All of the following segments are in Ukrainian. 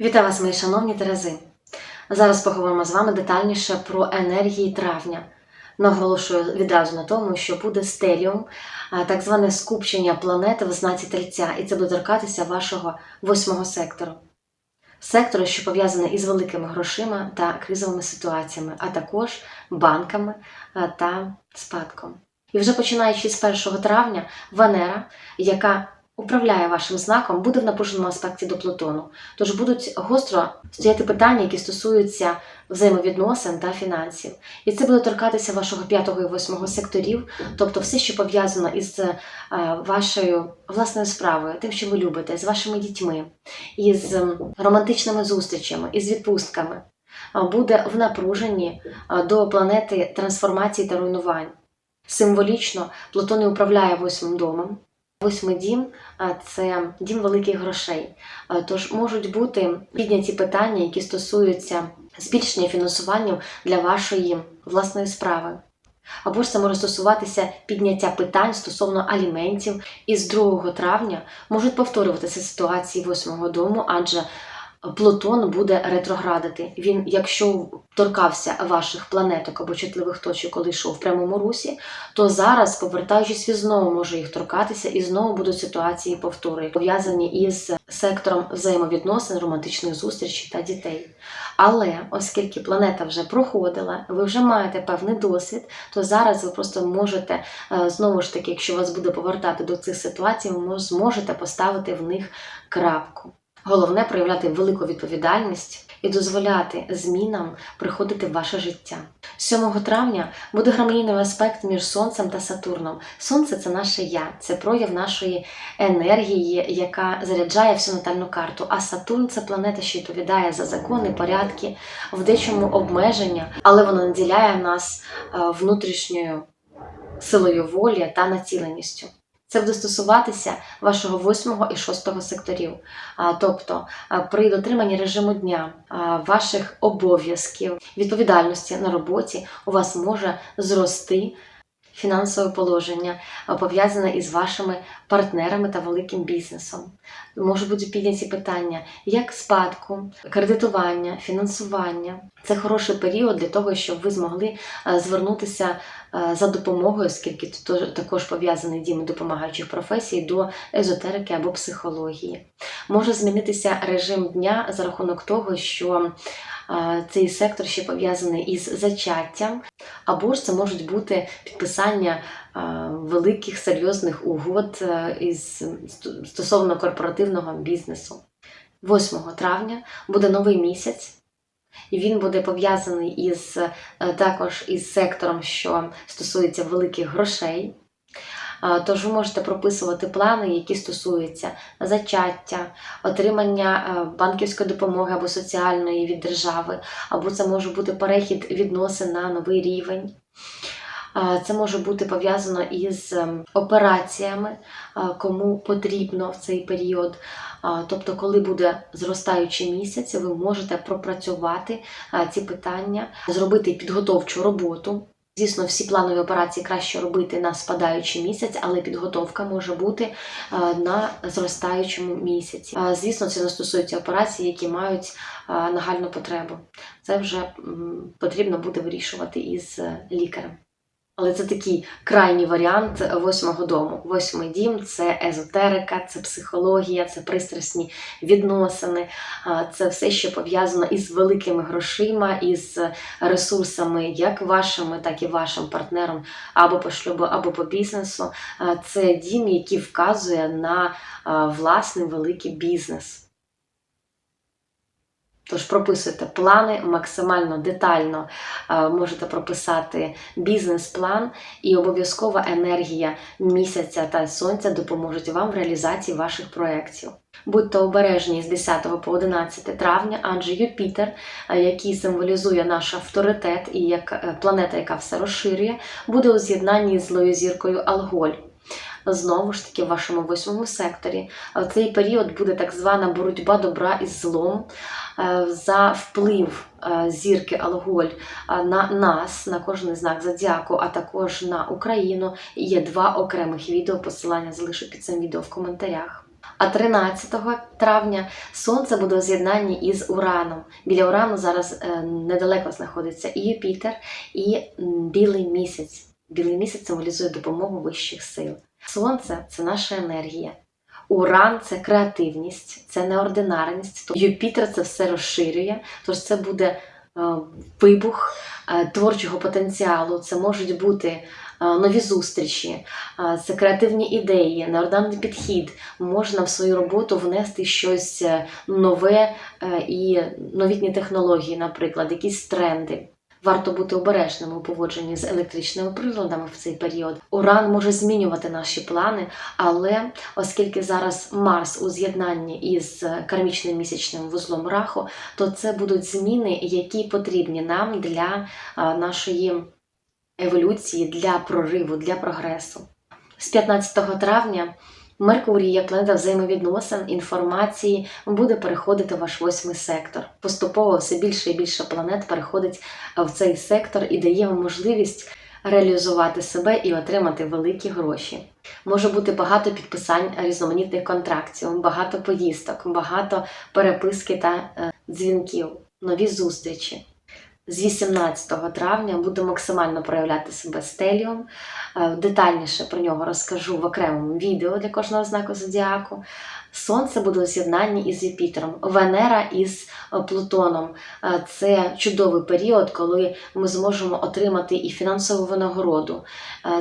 Вітаю вас, мої шановні Терези. Зараз поговоримо з вами детальніше про енергії травня. Наголошую відразу на тому, що буде стеріум, так зване скупчення планети в знаці тельця, і це буде торкатися вашого восьмого сектору. Сектору, що пов'язаний із великими грошима та кризовими ситуаціями, а також банками та спадком. І вже починаючи з 1 травня, Венера, яка управляє вашим знаком, буде в напруженому аспекті до Плутону. Тож будуть гостро стояти питання, які стосуються взаємовідносин та фінансів. І це буде торкатися вашого п'ятого і восьмого секторів, тобто все, що пов'язано із е, вашою власною справою, тим, що ви любите, з вашими дітьми, із романтичними зустрічами, із відпустками, буде в напруженні до планети трансформації та руйнувань. Символічно Плутон і управляє восьмим домом. Восьмий дім це дім великих грошей. Тож можуть бути підняті питання, які стосуються збільшення фінансування для вашої власної справи. Або ж це може стосуватися підняття питань стосовно аліментів. І з 2 травня можуть повторюватися ситуації восьмого дому, адже Плутон буде ретроградити. Він, якщо торкався ваших планеток або чутливих точок, коли йшов в прямому русі, то зараз, повертаючись, він знову може їх торкатися, і знову будуть ситуації повтори, пов'язані із сектором взаємовідносин, романтичних зустрічей та дітей. Але оскільки планета вже проходила, ви вже маєте певний досвід, то зараз ви просто можете е, знову ж таки, якщо вас буде повертати до цих ситуацій, ви зможете поставити в них крапку. Головне проявляти велику відповідальність і дозволяти змінам приходити в ваше життя. 7 травня буде гармонійний аспект між Сонцем та Сатурном. Сонце це наше я, це прояв нашої енергії, яка заряджає всю натальну карту. А Сатурн це планета, що відповідає за закони, порядки, в дечому обмеження, але вона наділяє нас е, внутрішньою силою волі та націленістю. Це буде стосуватися вашого восьмого і шостого секторів. Тобто, при дотриманні режиму дня, ваших обов'язків, відповідальності на роботі у вас може зрости фінансове положення, пов'язане із вашими партнерами та великим бізнесом. Можуть бути підняті питання як спадку, кредитування, фінансування. Це хороший період для того, щоб ви змогли е, звернутися е, за допомогою, оскільки тут також пов'язаний дім допомагаючих професій до езотерики або психології. Може змінитися режим дня за рахунок того, що цей сектор ще пов'язаний із зачаттям, або ж це можуть бути підписання великих серйозних угод е, із стосовно корпоративного бізнесу. 8 травня буде новий місяць. І він буде пов'язаний із е, також із сектором, що стосується великих грошей. Тож ви можете прописувати плани, які стосуються зачаття, отримання е, банківської допомоги або соціальної від держави, або це може бути перехід відносин на новий рівень. Це може бути пов'язано із ем, операціями, кому потрібно в цей період. Тобто, коли буде зростаючий місяць, ви можете пропрацювати ці питання, зробити підготовчу роботу. Звісно, всі планові операції краще робити на спадаючий місяць, але підготовка може бути на зростаючому місяці. Звісно, це не стосується операцій, які мають нагальну потребу. Це вже потрібно буде вирішувати із е, лікарем. Але це такий крайній варіант восьмого дому. Восьмий дім це езотерика, це психологія, це пристрасні відносини, це все, що пов'язано із великими грошима, із ресурсами, як вашими, так і вашим партнером або по шлюбу, або по бізнесу. Це дім, який вказує на власний великий бізнес. Тож прописуйте плани максимально детально, е, можете прописати бізнес-план, і обов'язкова енергія місяця та сонця допоможуть вам в реалізації ваших проєктів. Будьте обережні з 10 по 11 травня, адже Юпітер, е, який символізує наш авторитет і як е, планета, яка все розширює, буде у з'єднанні з злою зіркою Алголь. Знову ж таки, в вашому восьмому секторі. В цей період буде так звана боротьба добра із злом е, за вплив е, зірки Алголь е, на нас, на кожний знак зодіаку, а також на Україну. Є два окремих відео. Посилання залишу під цим відео в коментарях. А 13 травня Сонце буде у з'єднанні із Ураном. Біля Урану зараз е, недалеко знаходиться і Юпітер, і білий місяць. Білий місяць символізує допомогу вищих сил. Сонце це наша енергія. Уран це креативність, це неординарність. Юпітер це все розширює, тож це буде е, вибух е, творчого потенціалу. Це можуть бути е, нові зустрічі, це креативні ідеї, неординарний підхід. Можна в свою роботу внести щось нове і новітні технології, наприклад, якісь тренди. Варто бути обережним у поводженні з електричними приладами в цей період. Уран може змінювати наші плани, але оскільки зараз Марс у з'єднанні із кармічним місячним вузлом раху, то це будуть зміни, які потрібні нам для нашої еволюції, для прориву, для прогресу. З 15 травня Меркурій, як планета взаємовідносин, інформації, буде переходити в ваш восьмий сектор. Поступово все більше і більше планет переходить в цей сектор і дає вам можливість реалізувати себе і отримати великі гроші. Може бути багато підписань різноманітних контрактів, багато поїздок, багато переписки та е, дзвінків, нові зустрічі. З 18 травня буду максимально проявляти себе стеліум. Е, Детальніше про нього розкажу в окремому відео для кожного знаку зодіаку. Сонце буде у з'єднанні із Юпітером, Венера із е, Плутоном. Е, Це чудовий період, коли ми зможемо отримати і фінансову винагороду.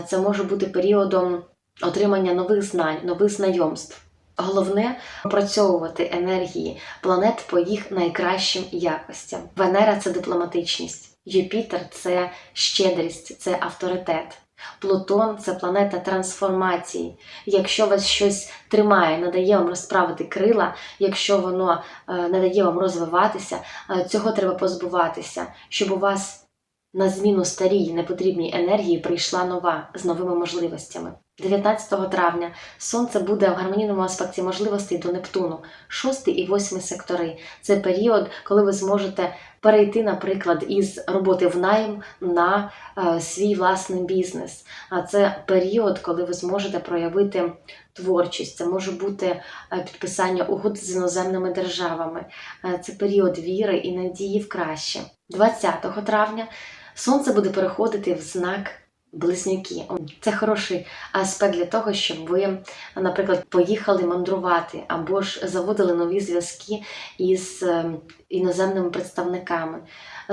Це може бути періодом отримання нових знань, нових знайомств. Головне опрацьовувати енергії планет по їх найкращим якостям. Венера це дипломатичність, Юпітер це щедрість, це авторитет. Плутон це планета трансформації. Якщо вас щось тримає, не дає вам розправити крила, якщо воно е, не вам розвиватися, е, цього треба позбуватися, щоб у вас на зміну старій непотрібній енергії прийшла нова з новими можливостями. 19 травня Сонце буде в гармонійному аспекті можливостей до Нептуну, 6 і 8 сектори. Це період, коли ви зможете перейти, наприклад, із роботи в найм на е, свій власний бізнес. А це період, коли ви зможете проявити творчість. Це може бути е, підписання угод з іноземними державами. Е, це період віри і надії в краще. 20 травня Сонце буде переходити в знак. Близнюки це хороший аспект для того, щоб ви, наприклад, поїхали мандрувати або ж заводили нові зв'язки із е, іноземними представниками.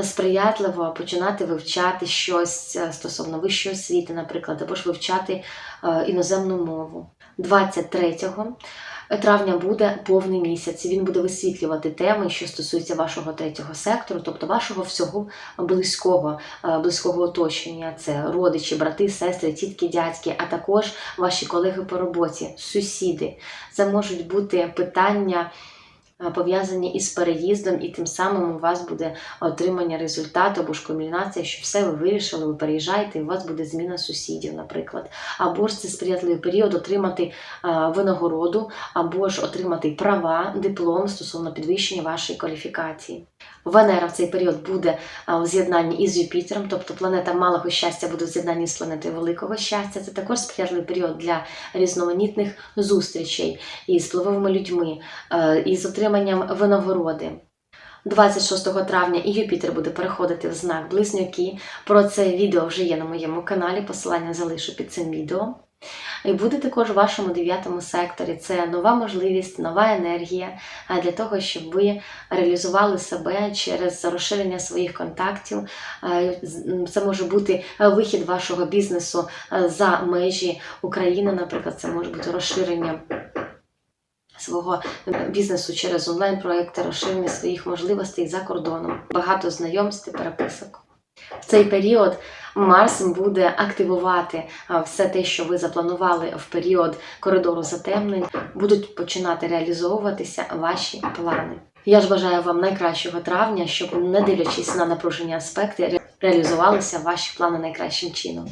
Сприятливо починати вивчати щось е, стосовно вищої освіти, наприклад, або ж вивчати е, іноземну мову. 23 травня буде повний місяць. Він буде висвітлювати теми, що стосуються вашого третього сектору, тобто вашого всього близького, е, близького оточення. Це родичі, брати, сестри, тітки, дядьки, а також ваші колеги по роботі, сусіди. Це можуть бути питання. Е, Пов'язані із переїздом, і тим самим у вас буде отримання результату або ж кульмінація, що все ви вирішили, ви переїжджаєте, і у вас буде зміна сусідів, наприклад. Або ж це сприятливий період отримати е, винагороду, або ж отримати права, диплом стосовно підвищення вашої кваліфікації. Венера в цей період буде у з'єднанні із Юпітером, тобто планета малого щастя буде у з'єднанні з планетою великого щастя. Це також сприятливий період для різноманітних зустрічей із впливовими людьми, е, із отриманням винагороди. 26 травня і Юпітер буде переходити в знак Близнюки. Про це відео вже є на моєму каналі. Посилання залишу під цим відео. І буде також в вашому дев'ятому секторі. Це нова можливість, нова енергія для того, щоб ви реалізували себе через розширення своїх контактів. Це може бути е, вихід вашого бізнесу е, за межі України, наприклад, це може бути розширення. Свого бізнесу через онлайн-проекти, розширення своїх можливостей за кордоном, багато знайомств і переписок. В цей період Марс буде активувати все те, що ви запланували в період коридору затемнень, будуть починати реалізовуватися ваші плани. Я ж бажаю вам найкращого травня, щоб, не дивлячись на напружені аспекти, реалізувалися ваші плани найкращим чином.